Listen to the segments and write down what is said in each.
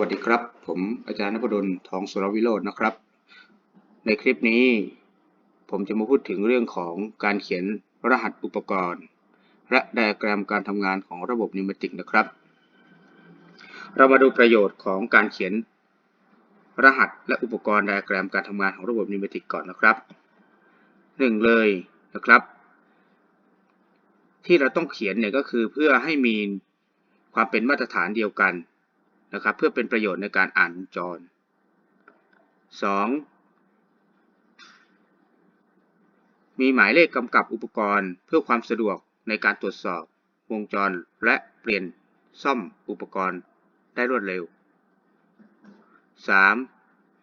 วัสดีครับ ผมอาจารย์นพดลทองสุรวิโรจน์นะครับ ในคลิปนี้ ผมจะมาพูดถึงเรื่องของการเขียนรหัสอุปกรณ์ และไดอะแกรมการทำงานของระบบนิวเมติกนะครับ เรามาดูประโยชน์ของการเขียนรหัสและอุปกรณ์ไดอะแกรมการทำงานของระบบนิวเมติกก่อนนะครับหนึ่งเลยนะครับ ที่เราต้องเขียนเนี่ยก็คือเพื่อให้มีความเป็นมาตรฐานเดียวกัน นะครับ เพื่อเป็นประโยชน์ในการอ่านวงจร 2. มีหมายเลขกำกับอุปกรณ์ เพื่อความสะดวกในการตรวจสอบวงจรและเปลี่ยนซ่อมอุปกรณ์ได้รวดเร็ว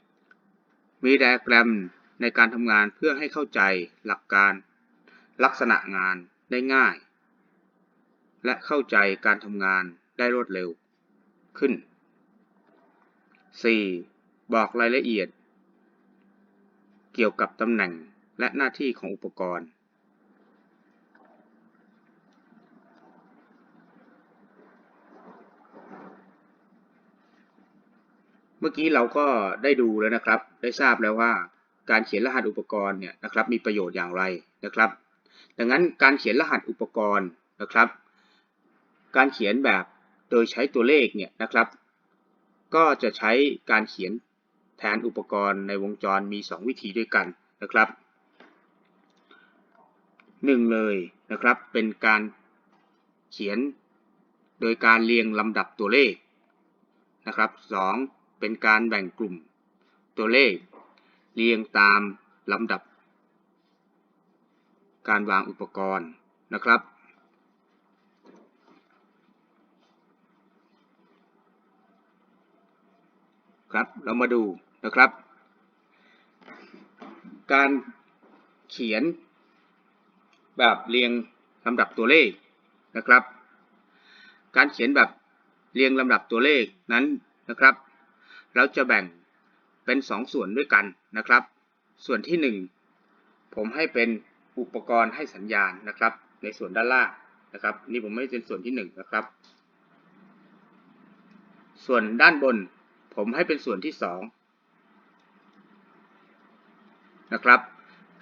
3. มีไดอะแกรมในการทำงานเพื่อให้เข้าใจหลักการ ลักษณะงานได้ง่าย และเข้าใจการทำงานได้รวดเร็วขึ้น 4. บอกรายละเอียด เกี่ยวกับตำแหน่งและหน้าที่ของอุปกรณ์ เมื่อกี้เราก็ได้ดูแล้วนะครับ ได้ทราบแล้วว่าการเขียนรหัสอุปกรณ์เนี่ยนะครับมีประโยชน์อย่างไรนะครับ ดังนั้นการเขียนรหัสอุปกรณ์นะครับ การเขียนแบบโดยใช้ตัวเลขเนี่ยนะครับ ก็จะใช้การเขียนแทนอุปกรณ์ในวงจรมี 2 วิธีด้วยกันนะครับ 1 เลยนะครับเป็นการเขียนโดยการเรียงลำดับตัวเลขนะครับ 2 เป็นการแบ่งกลุ่มตัวเลข เรียงตามลำดับ การวางอุปกรณ์นะครับ ครับ เรามาดูนะครับ การเขียนแบบเรียงลำดับตัวเลขนะครับ การเขียนแบบเรียงลำดับตัวเลขนั้นนะครับ เราจะแบ่งเป็น 2 ส่วนด้วยกันนะครับ ส่วนที่ 1 ผมให้เป็นอุปกรณ์ให้สัญญาณนะครับ ในส่วนด้านล่างนะครับ นี่ผมไม่เป็นส่วนที่ 1 นะครับ ส่วนด้านบน ผมให้เป็นส่วนที่2นะครับ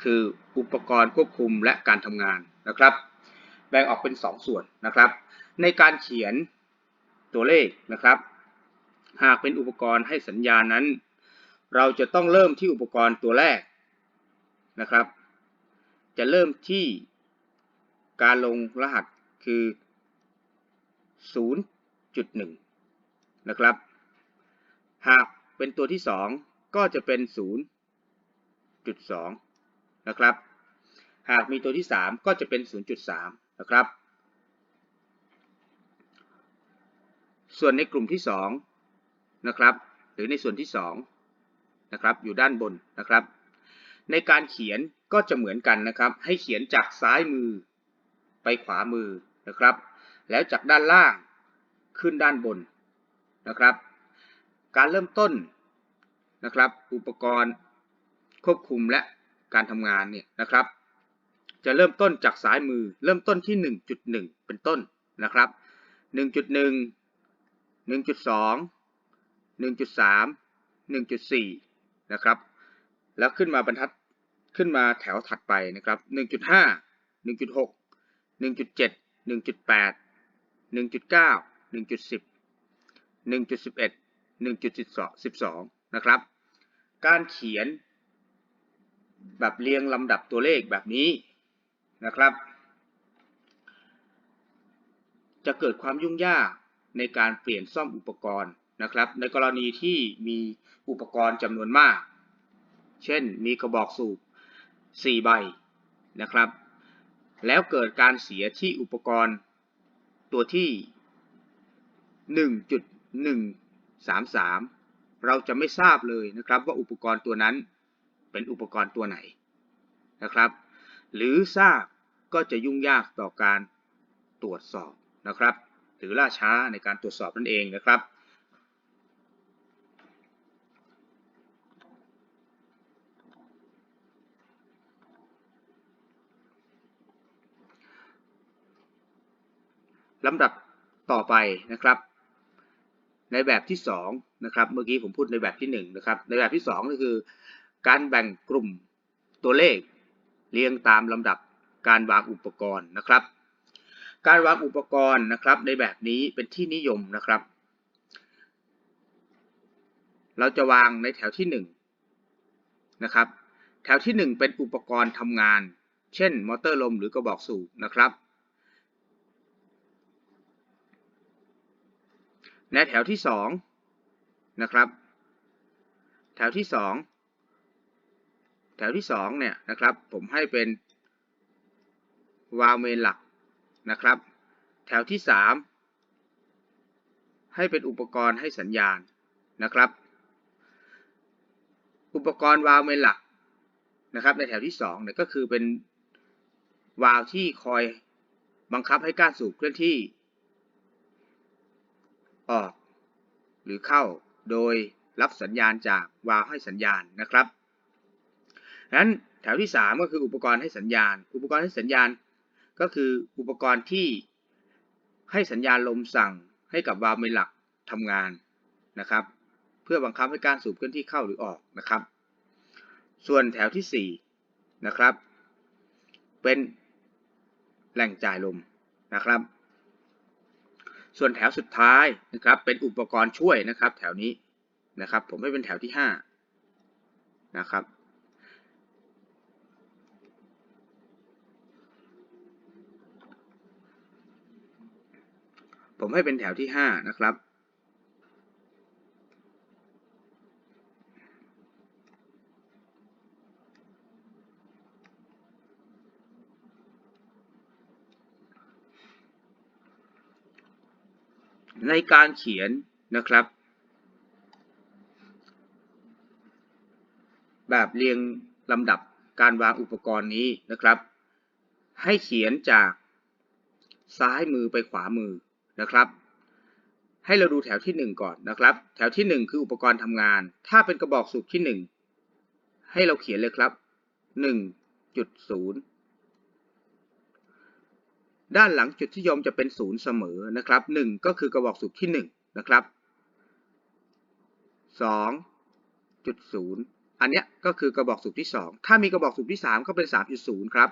คืออุปกรณ์ควบคุมและการทำงานนะครับ แบ่งออกเป็น 2 ส่วนนะครับ ในการเขียนตัวเลขนะครับ หากเป็นอุปกรณ์ให้สัญญาณนั้น เราจะต้องเริ่มที่อุปกรณ์ตัวแรกนะครับ จะเริ่มที่การลงรหัสคือ 0.1 นะครับ หากเป็นตัวที่ 2 ก็จะเป็น 0.2 นะครับ หากมีตัวที่ 3 ก็จะเป็น 0.3 นะครับ ส่วนในกลุ่มที่ 2 นะครับ หรือในส่วนที่ 2 นะครับ อยู่ด้านบนนะครับ ในการเขียนก็จะเหมือนกันนะครับ ให้เขียนจากซ้ายมือไปขวามือนะครับ แล้วจากด้านล่างขึ้นด้านบนนะครับ การเริ่มต้นนะครับ อุปกรณ์ควบคุมและการทำงานเนี่ยนะครับ จะเริ่มต้นจากซ้ายมือเริ่มต้นที่ 1.1 เป็นต้นนะครับ 1.1 1.2 1.3 1.4 นะครับ แล้วขึ้นมาบรรทัดขึ้นมาแถวถัดไปนะครับ 1.5 1.6 1.7 1.8 1.9 1.10 1.11 1.12 นะครับ การเขียนแบบเรียงลำดับตัวเลขแบบนี้นะครับ จะเกิดความยุ่งยากในการเปลี่ยนซ่อมอุปกรณ์นะครับ ในกรณีที่มีอุปกรณ์จำนวนมาก เช่นมีกระบอกสูบ 4 ใบนะครับ แล้วเกิดการเสียที่อุปกรณ์ตัวที่ 33 เราจะไม่ทราบเลยนะครับว่าอุปกรณ์ตัวนั้นเป็นอุปกรณ์ตัวไหนนะครับ หรือทราบก็จะยุ่งยากต่อการตรวจสอบนะครับ หรือล่าช้าในการตรวจสอบนั่นเองนะครับลำดับต่อไปนะครับ ในแบบที่สองนะครับเมื่อกี้ผมพูดในแบบที่หนึ่งนะครับในแบบที่สองก็คือ การแบ่งกลุ่มตัวเลข เรียงตามลำดับการวางอุปกรณ์นะครับ การวางอุปกรณ์นะครับในแบบนี้เป็นที่นิยมนะครับ เราจะวางในแถวที่หนึ่งนะครับแถวที่หนึ่งเป็นอุปกรณ์ทำงาน เช่น มอเตอร์ลมหรือกระบอกสูบนะครับ ในแถวที่สองนะครับ แถวที่สองแถวที่สองเนี่ยนะครับ ผมให้เป็นวาล์วเมนหลักนะครับ แถวที่สามให้เป็นอุปกรณ์ให้สัญญาณนะครับ อุปกรณ์วาล์วเมนหลักนะครับ ในแถวที่สองเนี่ยก็คือเป็นวาล์วที่คอยบังคับให้ก้านสูบเคลื่อนที่ ออก หรือเข้าโดยรับสัญญาณจากวาล์วให้สัญญาณนะครับดังนั้นแถวที่ 3 ก็คืออุปกรณ์ให้สัญญาณ อุปกรณ์ให้สัญญาณ ก็คืออุปกรณ์ที่ให้สัญญาณลมสั่งให้กับวาล์วเมนหลักทำงานนะครับ เพื่อบังคับให้การสูบเคลื่อนที่เข้าหรือออกนะครับ ส่วนแถวที่4นะครับ เป็นแหล่งจ่ายลมนะครับ ส่วนแถวสุดท้ายนะครับเป็นอุปกรณ์ช่วยนะครับแถวนี้นะครับ ผมให้เป็นแถวที่5นะครับผมให้เป็นแถวที่ห้านะครับ ใน การเขียนนะครับ แบบเรียงลำดับการวางอุปกรณ์นี้นะครับ ให้เขียนจากซ้ายมือไปขวามือนะครับ ให้เราดูแถวที่ 1 ก่อนนะครับ แถวที่ 1 คืออุปกรณ์ทำงาน ถ้าเป็นกระบอกสูบที่ 1 ให้เราเขียนเลยครับ1.0 ด้านหลังจุดที่ยมจะเป็นศูนย์เสมอนะครับ1ก็คือกระบอกสูบที่1นะครับ2.0 อันเนี้ยก็คือกระบอกสูบที่ 2 ถ้ามีกระบอกสูบที่ 3 ก็เป็น 3.0 ครับ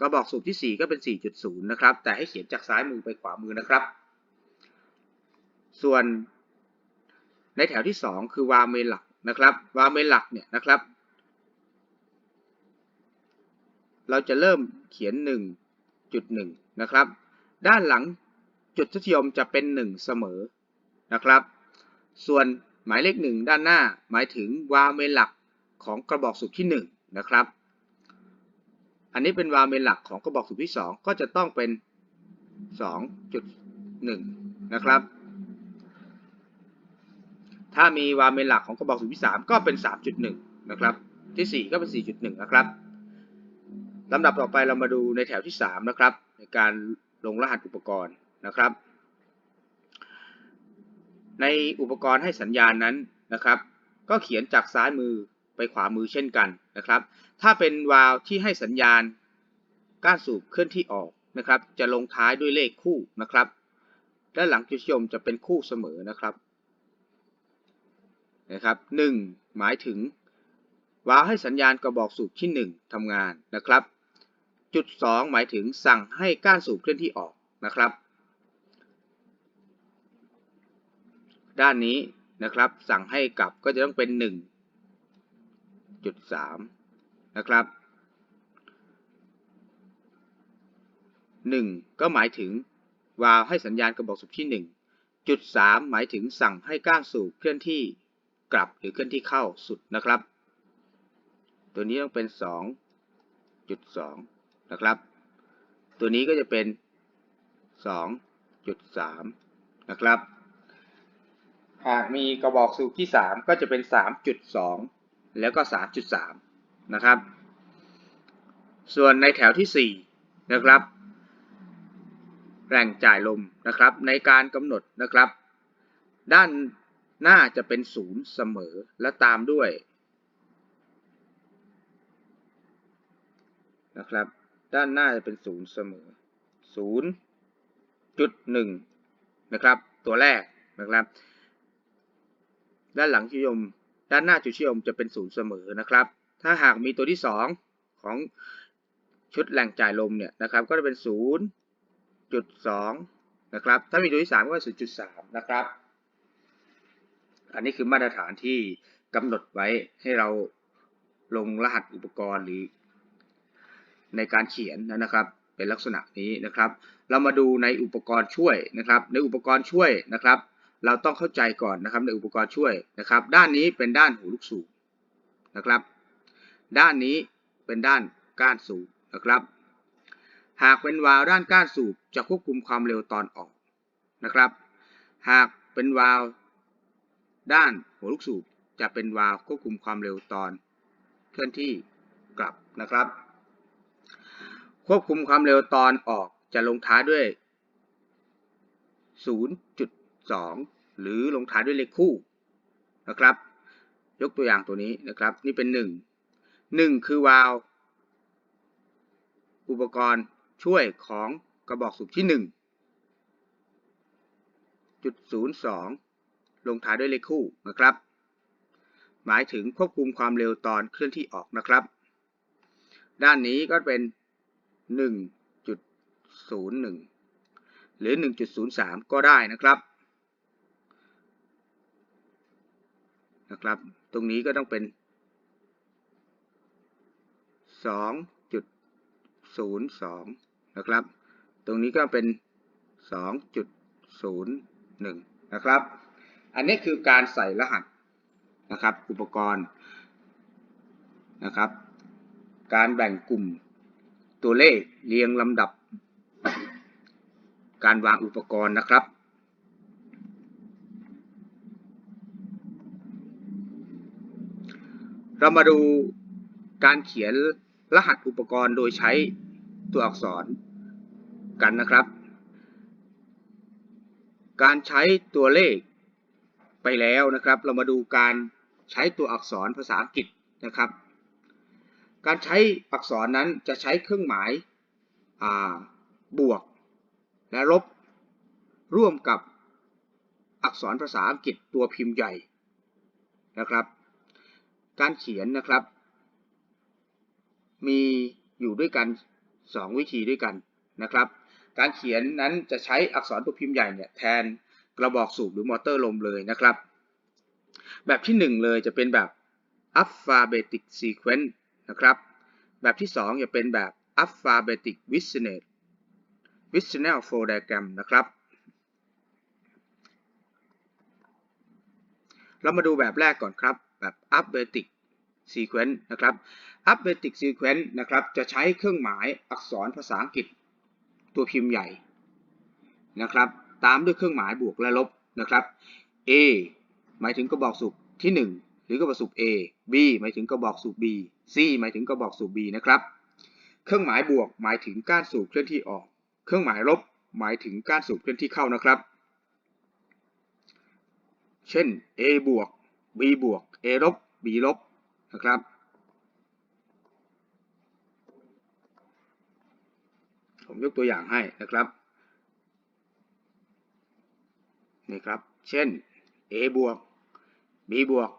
กระบอกสูบที่ 4 ก็เป็น 4.0 นะครับ แต่ให้เขียนจากซ้ายมือไปขวามือนะครับ ส่วนในแถวที่ 2 คือวาเมนหลักนะครับ วาเมนหลักเนี่ยนะครับ เราจะเริ่มเขียน 1.1 นะครับ ด้านหลังจุดทศนิยมจะเป็น 1 เสมอนะครับ ส่วนหมายเลข 1 ด้านหน้าหมายถึงวาเมนหลักของกระบอกสูบที่ 1 นะครับ อันนี้เป็นวาเมนหลักของกระบอกสูบที่ 2 ก็จะต้องเป็น 2.1 นะครับ ถ้ามีวาเมนหลักของกระบอกสูบที่ 3 ก็เป็น 3.1 นะครับ ที่ 4 ก็เป็น 4.1 นะครับลำดับต่อไปเรามาดูในแถวที่ 3 นะครับ ในการลงรหัสอุปกรณ์นะครับ ในอุปกรณ์ให้สัญญาณนั้นนะครับ ก็เขียนจากซ้ายมือไปขวามือเช่นกันนะครับ ถ้าเป็นวาล์วที่ให้สัญญาณก้านสูบเคลื่อนที่ออกนะครับ จะลงท้ายด้วยเลขคู่นะครับด้านหลังจุดชมจะเป็นคู่เสมอนะครับนะครับหนึ่งหมายถึงวาล์วให้สัญญาณกระบอกสูบที่ 1ทำงานนะครับ จุด2หมายถึงสั่งให้ก้านสูบเคลื่อนที่ออกนะครับ ด้านนี้นะครับสั่งให้กลับก็จะต้องเป็น 1.3 นะครับ 1 ก็หมายถึงวาล์วให้สัญญาณกระบอกสูบที่ 1 จุด 3 หมายถึงสั่งให้ก้านสูบเคลื่อนที่กลับหรือเคลื่อนที่เข้าสุดนะครับ ตัวนี้ต้องเป็น 2.2 นะครับ ตัวนี้ก็จะเป็น 2.3 นะครับ หากมีกระบอกสูบที่ 3 ก็จะเป็น 3.2 แล้วก็ 3.3 นะครับ ส่วนในแถวที่ 4 นะครับแหล่งจ่ายลมนะครับในการกำหนดนะครับ ด้านหน้าจะเป็นศูนย์เสมอและตามด้วยนะครับ ด้านหน้าจะเป็นศูนย์เสมอศูนย์จุดหนึ่งนะครับ ตัวแรกนะครับ ด้านหลังชื่อมด้านหน้าจุดชื่อมจะเป็นศูนย์เสมอนะครับ ถ้าหากมีตัวที่2ของชุดแหล่งจ่ายลมเนี่ยนะครับ ก็จะเป็น0.2นะครับ ถ้ามีตัวที่3ก็เป็น0.3นะครับ อันนี้คือมาตรฐานที่กำหนดไว้ให้เราลงรหัสอุปกรณ์หรือ ในการเขียนนะครับ เป็นลักษณะนี้นะครับ เรามาดูในอุปกรณ์ช่วยนะครับ ในอุปกรณ์ช่วยนะครับ เราต้องเข้าใจก่อนนะครับ ในอุปกรณ์ช่วยนะครับ ด้านนี้เป็นด้านหูลูกสูบนะครับ ด้านนี้เป็นด้านก้านสูบนะครับ หากเป็นวาล์วด้านก้านสูบจะควบคุมความเร็วตอนออกนะครับ หากเป็นวาล์วด้านหัวลูกสูบจะเป็นวาล์วควบคุมความเร็วตอนเคลื่อนที่กลับนะครับ ควบคุมความเร็วตอนออกจะลงท้ายด้วย 0.2 หรือลงท้ายด้วยเลขคู่นะครับ ยกตัวอย่างตัวนี้นะครับ นี่เป็น 1 1 คือวาล์วอุปกรณ์ช่วยของกระบอกสูบที่1จุด02 ลงท้ายด้วยเลขคู่นะครับ หมายถึงควบคุมความเร็วตอนเคลื่อนที่ออกนะครับ ด้านนี้ก็เป็น 1.01 หรือ 1.03 ก็ได้นะครับนะครับ ตรงนี้ก็ต้องเป็น 2.02 นะครับ ตรงนี้ก็เป็น 2.01 นะครับ อันนี้คือการใส่รหัสนะครับ อุปกรณ์นะครับ การแบ่งกลุ่ม ตัวเลขเรียงลำดับ การวางอุปกรณ์นะครับ เรามาดูการเขียนรหัสอุปกรณ์โดยใช้ตัวอักษรกันนะครับ การใช้ตัวเลขไปแล้วนะครับ เรามาดูการใช้ตัวอักษรภาษาอังกฤษนะครับ การใช้อักษรนั้นจะใช้เครื่องหมายบวก และลบ ร่วมกับอักษรภาษาอังกฤษตัวพิมพ์ใหญ่นะครับ การเขียนนะครับ มีอยู่ด้วยกัน 2 วิธีด้วยกันนะครับ การเขียนนั้นจะใช้อักษรตัวพิมพ์ใหญ่เนี่ยแทนกระบอกสูบหรือมอเตอร์ลมเลยนะครับ แบบที่ 1 เลยจะเป็นแบบ alphabetic sequence นะครับ แบบที่ 2 จะเป็นแบบ alphabetic vicinal vicinal flow diagram นะครับ เรามาดูแบบแรกก่อนครับ แบบ alphabetic sequence นะครับ alphabetic sequence นะครับ จะใช้เครื่องหมายอักษรภาษาอังกฤษตัวพิมพ์ใหญ่นะครับ ตามด้วยเครื่องหมายบวกและลบนะครับ A หมายถึงกระบอกสูบที่ 1 รือกระบอกสูบ A B หมายถึงกระบอกสูบ B C หมายถึงกระบอกสูบ B นะครับ เครื่องหมายบวกหมายถึงก้านสูบเคลื่อนที่ออก เครื่องหมายลบหมายถึงก้านสูบเคลื่อนที่เข้านะครับ เช่น A บวก B บวก A ลบ B ลบนะครับ ผมยกตัวอย่างให้นะครับ นี่ครับ เช่น A บวก B บวก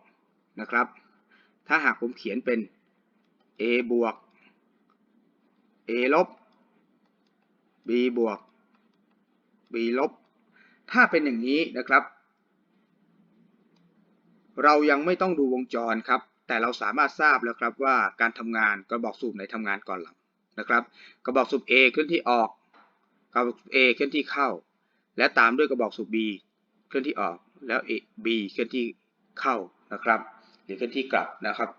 นะครับ ถ้าหากผมเขียนเป็น A บวก A ลบ B บวก B ลบ ถ้าเป็นอย่างนี้นะครับ เรายังไม่ต้องดูวงจรครับ แต่เราสามารถทราบแล้วครับว่าการทำงานกระบอกสูบไหนทำงานก่อนหลังนะครับ กระบอกสูบ A เคลื่อนที่ออก กระบอกสูบ A เคลื่อนที่เข้า และตามด้วยกระบอกสูบ B เคลื่อนที่ออกแล้ว A B เคลื่อนที่เข้านะครับ รือเคลื่อนที่กลับนะครับ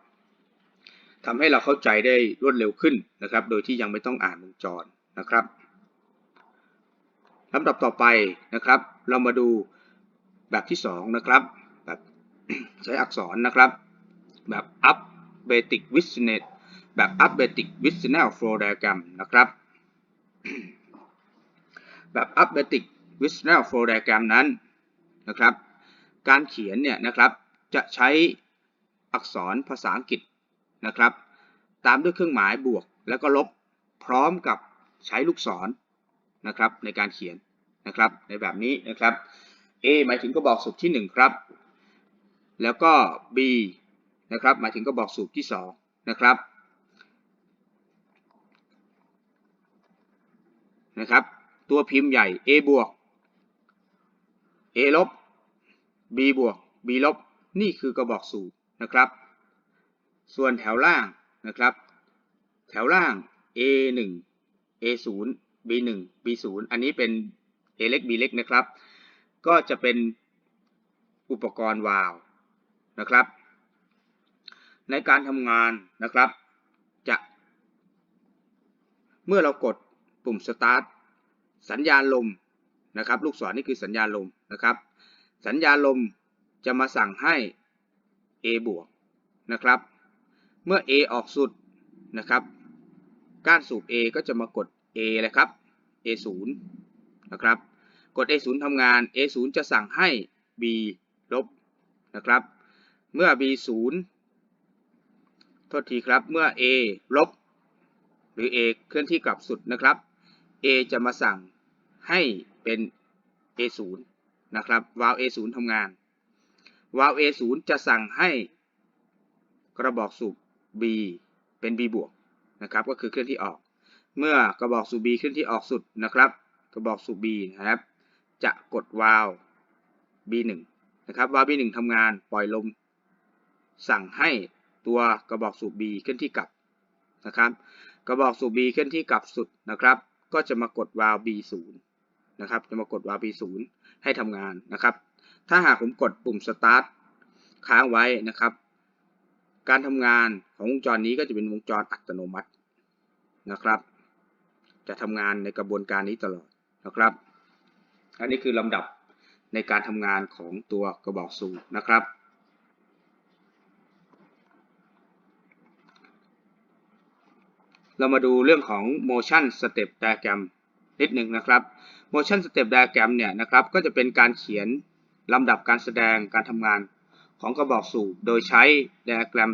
ทำให้เราเข้าใจได้รวดเร็วขึ้นนะครับ โดยที่ยังไม่ต้องอ่านวงจรนะครับลำดับต่อไปนะครับ เรามาดูแบบที่ 2 นะครับแบบใช้อักษรนะครับ แบบ up basic vicinal แบบ up basic vicinal flow diagram นะครับ แบบ up basic vicinal flow diagram นั้นนะครับ การเขียนเนี่ยนะครับจะใช้ อักษรภาษาอังกฤษนะครับ ตามด้วยเครื่องหมายบวกแล้วก็ลบพร้อมกับใช้ลูกศรนะครับในการเขียนนะครับในแบบนี้นะครับ A หมายถึงกระบอกสูบที่ 1 ครับ แล้วก็ B นะครับหมายถึงกระบอกสูบที่ 2 นะครับนะครับตัวพิมพ์ใหญ่ A บวก A ลบ B บวก B ลบ นี่คือกระบอกสูบ นะครับ ส่วนแถวล่างนะครับ แถวล่าง A 1 A 0 B 1 B 0 อันนี้เป็น A เล็ก B เล็กนะครับ ก็จะเป็นอุปกรณ์วาล์วนะครับ ในการทำงานนะครับ จะ เมื่อเรากดปุ่ม start สัญญาณลมนะครับ ลูกศรนี่คือสัญญาณลมนะครับ สัญญาณลมจะมาสั่งให้ A บวกนะครับ เมื่อ A ออกสุดนะครับ ก้านสูบ A ก็จะมากด A เลยครับ A 0นะครับ กด A 0ทำงาน A 0จะสั่งให้ B ลบนะครับ เมื่อ B 0โทษทีครับ เมื่อ A ลบ หรือ A เคลื่อนที่กลับสุดนะครับ A จะมาสั่งให้เป็น A 0นะครับวาล์ว A 0ทำงาน วาล์ว A 0 จะสั่งให้กระบอกสูบ B เป็น B บวกนะครับก็คือเคลื่อนที่ออก เมื่อกระบอกสูบ B เคลื่อนที่ออกสุดนะครับ กระบอกสูบ B นะครับ จะกดวาล์ว B1 นะครับวาล์ว B1 ทำงานปล่อยลม สั่งให้ตัวกระบอกสูบ B เคลื่อนที่กลับนะครับ กระบอกสูบ B เคลื่อนที่กลับสุดนะครับ ก็จะมากดวาล์ว B0 นะครับจะมากดวาล์ว B0 ให้ทำงานนะครับ ถ้าหากผมกดปุ่ม start ค้างไว้นะครับ การทำงานของวงจรนี้ก็จะเป็นวงจรอัตโนมัตินะครับ จะทำงานในกระบวนการนี้ตลอดนะครับ อันนี้คือลำดับในการทำงานของตัวกระบอกสูบนะครับ เรามาดูเรื่องของ motion step diagram นิดหนึ่งนะครับ motion step diagram เนี่ยนะครับ ก็จะเป็นการเขียน ลำดับการแสดงการทำงานของกระบอกสูบ โดยใช้ diagram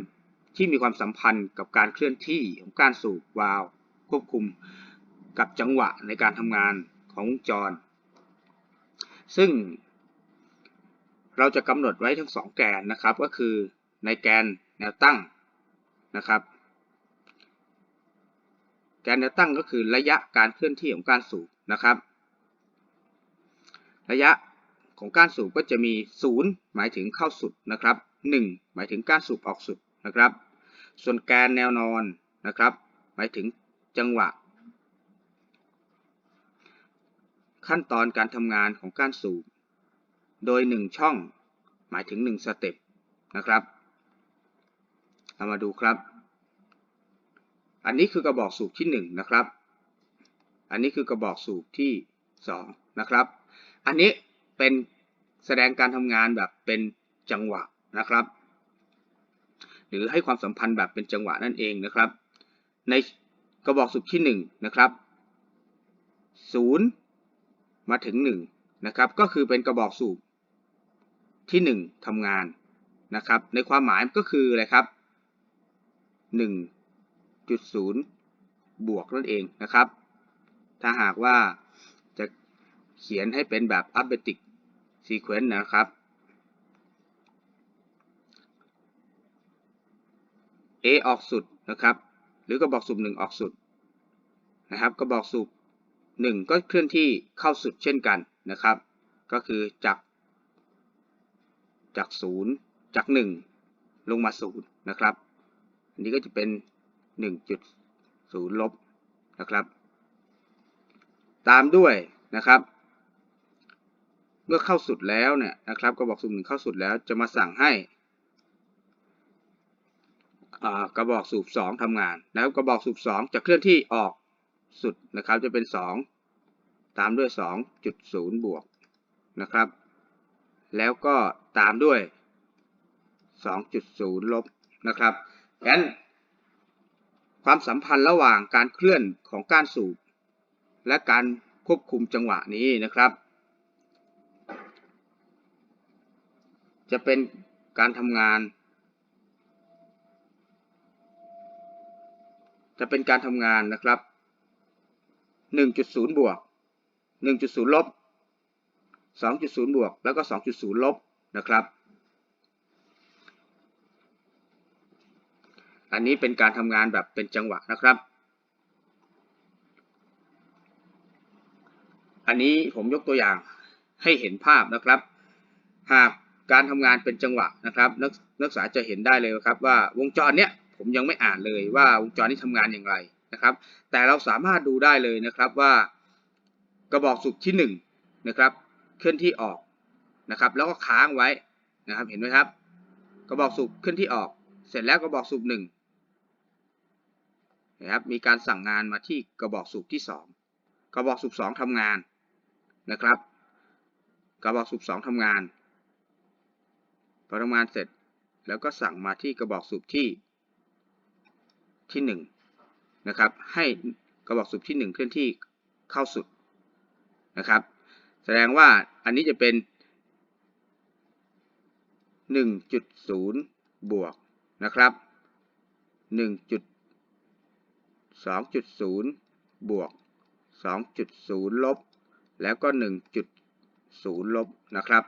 ที่มีความสัมพันธ์กับการเคลื่อนที่ของการสูบวาล์วควบคุมกับจังหวะในการทำงานของวงจร ซึ่งเราจะกำหนดไว้ทั้งสองแกนนะครับ ก็คือในแกนแนวตั้งนะครับ แกนแนวตั้งก็คือระยะการเคลื่อนที่ของการสูบนะครับ ระยะ ของการสูบก็จะมี 0 หมายถึงเข้าสุดนะครับ 1 หมายถึงการสูบออกสุดนะครับ ส่วนแกนแนวนอนนะครับ หมายถึงจังหวะ ขั้นตอนการทำงานของการสูบ โดย 1 ช่อง หมายถึง 1 สเต็ปนะครับเรามาดูครับ อันนี้คือกระบอกสูบที่ 1 นะครับ อันนี้คือกระบอกสูบที่ 2 นะครับ อันนี้ เป็นแสดงการทำงานแบบเป็นจังหวะนะครับ หรือให้ความสัมพันธ์แบบเป็นจังหวะนั่นเองนะครับ ในกระบอกสูบที่1นะครับ0มาถึง1นะครับก็คือเป็นกระบอกสูบที่ 1ทำงานนะครับ ในความหมายก็คืออะไรครับ 1.0 บวกนั่นเองนะครับ ถ้าหากว่าจะเขียนให้เป็นแบบอัพเบติก arithmetic sequence นะครับ A ออกสุดนะครับ หรือกระบอกสูบ1ออกสุดนะครับกระบอกสูบ1ก็เคลื่อนที่เข้าสุดเช่นกันนะครับ ก็คือจากจาก0จาก 1 ลงมา0นะครับ อันนี้ก็จะเป็น 1.0 ลบนะครับ ตามด้วยนะครับ เมื่อเข้าสุดแล้วเนี่ยนะครับกระบอกสูบหนึ่งเข้าสุดแล้วจะมาสั่งให้กระบอกสูบ2ทำงานนะครับกระบอกสูบ2จะเคลื่อนที่ออกสุดนะครับจะเป็น 2 ตามด้วย 2.0 บวกนะครับ แล้วก็ตามด้วย 2.0 ลบนะครับดังนั้นความสัมพันธ์ระหว่างการเคลื่อนของการสูบ และการควบคุมจังหวะนี้นะครับ จะเป็นการทำงาน จะเป็นการทำงานนะครับ 1.0 บวก 1.0 ลบ 2.0 บวก แล้วก็ 2.0 ลบนะครับ อันนี้เป็นการทำงานแบบเป็นจังหวะนะครับ อันนี้ผมยกตัวอย่างให้เห็นภาพนะครับ หาก การทำงานเป็นจังหวะนะครับนักนักศึกษาจะเห็นได้เลยครับว่าวงจรเนี้ยผมยังไม่อ่านเลยว่าวงจรนี้ทำงานอย่างไรนะครับ แต่เราสามารถดูได้เลยนะครับว่ากระบอกสูบที่หนึ่งนะครับเคลื่อนที่ออกนะครับ แล้วก็ค้างไว้นะครับเห็นไหมครับ กระบอกสูบเคลื่อนที่ออก เสร็จแล้วกระบอกสูบหนึ่งนะครับมีการสั่งงานมาที่กระบอกสูบที่สองกระบอกสูบสองทำงานนะครับ กระบอกสูบสองทำงาน พอทำงานเสร็จแล้วก็สั่งมาที่กระบอกสูบที่ที่หนึ่งนะครับ ให้กระบอกสูบที่หนึ่งเคลื่อนที่เข้าสุดนะครับ แสดงว่าอันนี้จะเป็น 1.0 บวกนะครับ 1.2.0 บวก 2.0 ลบ แล้วก็ 1.0 ลบนะครับ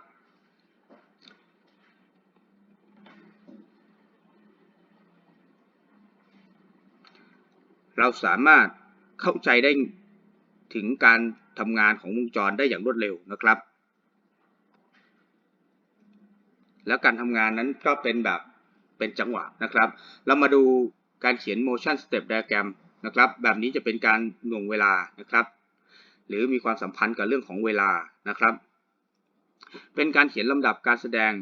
เราสามารถเข้าใจได้ถึงการทำงานของวงจรได้อย่างรวดเร็วนะครับ แล้วการทำงานนั้นก็เป็นแบบเป็นจังหวะนะครับ เรามาดูการเขียน motion step diagram นะครับ แบบนี้จะเป็นการหน่วงเวลานะครับ หรือมีความสัมพันธ์กับเรื่องของเวลานะครับ เป็นการเขียนลำดับการแสดง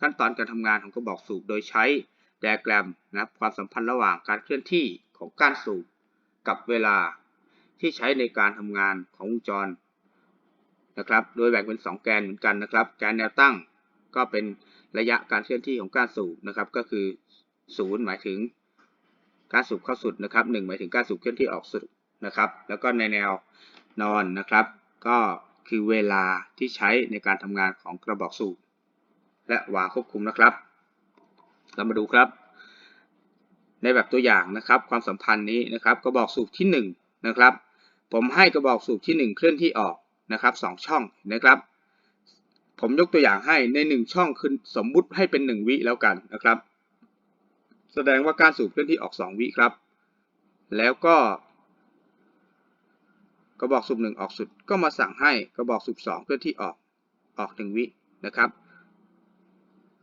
ขั้นตอนการทำงานของกระบอกสูบโดยใช้ diagram นะครับความสัมพันธ์ระหว่างการเคลื่อนที่ของก้านสูบ กับเวลาที่ใช้ในการทำงานของวงจรนะครับ โดยแบ่งเป็น 2 แกนเหมือนกันนะครับ แกนแนวตั้งก็เป็นระยะการเคลื่อนที่ของการสูบนะครับ ก็คือ 0 หมายถึงการสูบเข้าสุดนะครับ 1 หมายถึงการสูบเคลื่อนที่ออกสุดนะครับ แล้วก็ในแนวนอนนะครับ ก็คือเวลาที่ใช้ในการทำงานของกระบอกสูบและวาควบคุมนะครับ เรามาดูครับ ในแบบตัวอย่างนะครับ ความสัมพันธ์นี้นะครับกระบอกสูบที่1นะครับผมให้กระบอกสูบที่ 1 เคลื่อนที่ออกนะครับ2ช่องนะครับ ผมยกตัวอย่างให้ใน 1 ช่องคือสมมุติให้เป็น 1 วิแล้วกันนะครับ แสดงว่าการสูบเคลื่อนที่ออก 2 วิครับ แล้วก็กระบอกสูบ1ออกสุดก็มาสั่งให้กระบอกสูบ2เคลื่อนที่ออกออก 1 วินะครับ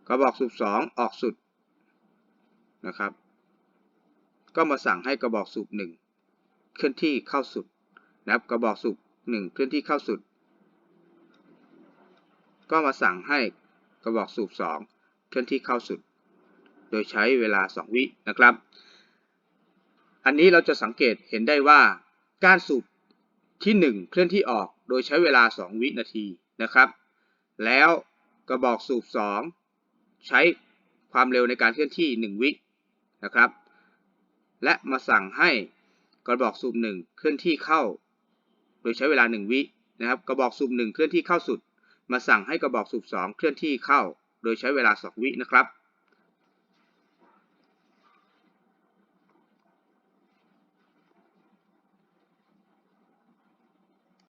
กระบอกสูบ2ออกสุดนะครับ ก็มาสั่งให้กระบอกสูบ1เคลื่อนที่เข้าสุดนะครับกระบอกสูบ1เคลื่อนที่เข้าสุด ก็มาสั่งให้กระบอกสูบ2เคลื่อนที่เข้าสุด โดยใช้เวลา 2 วินะครับ อันนี้เราจะสังเกตเห็นได้ว่าการสูบที่ 1 เคลื่อนที่ออกโดยใช้เวลา 2 วินาทีนะครับ แล้วกระบอกสูบ 2 ใช้ความเร็วในการเคลื่อนที่ 1 วินะครับ และมาสั่งให้กระบอกสูบหนึ่งเคลื่อนที่เข้า โดยใช้เวลา 1 วินะครับ กระบอกสูบหนึ่งเคลื่อนที่เข้าสุด มาสั่งให้กระบอกสูบ2เคลื่อนที่เข้า โดยใช้เวลา 2 วินะครับ